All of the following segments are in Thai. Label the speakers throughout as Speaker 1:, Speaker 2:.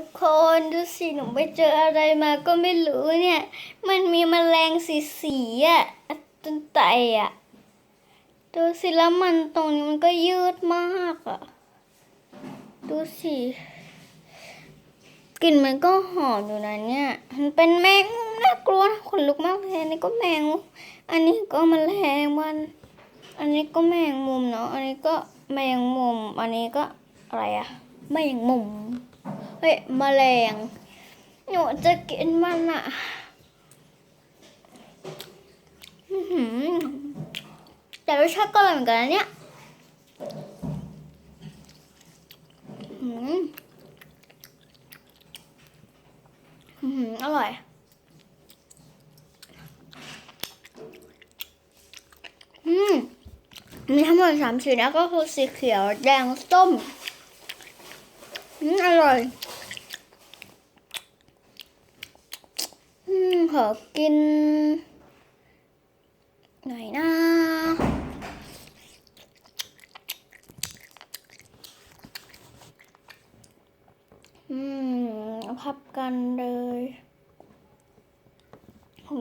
Speaker 1: ทุกคนดูสิหนูไปเจออะไรมาก็ไม่รู้เนี่ย มันมีแมลงสีสีอะจนไตอะดูสิแล้วมันตรงนี้มันก็ยืดมากอะดูสิกลิ่นมันก็หอมอยู่นะเนี่ยมันเป็นแมงมุมน่ากลัวนะขนลุกมากเลยนนี้ก็แมงมุมอันนี้ก็แมลงวัน อันนี้ก็แมงมุมเนาะอันนี้ก็แมงมุม อันนี้ก็อะไรอะแมงมุม ฮ้ยแมลง หนูจะกินมันอะแต่รสชาติก็อร่อยเหมือนกันนะเนี่ยอื้อหืออื้อหืออร่อย อืม มีทั้งหมดสามสีนะก็คือสีเขียว แดง ส้ม อืม อร่อย อืมขอกิน หน่อยนะอืมพับกันเลย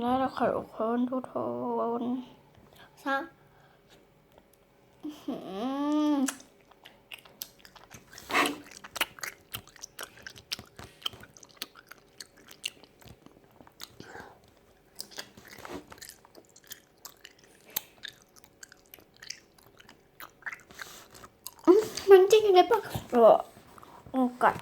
Speaker 1: แล้วเราขอคนทุกคนซะ อื้อหื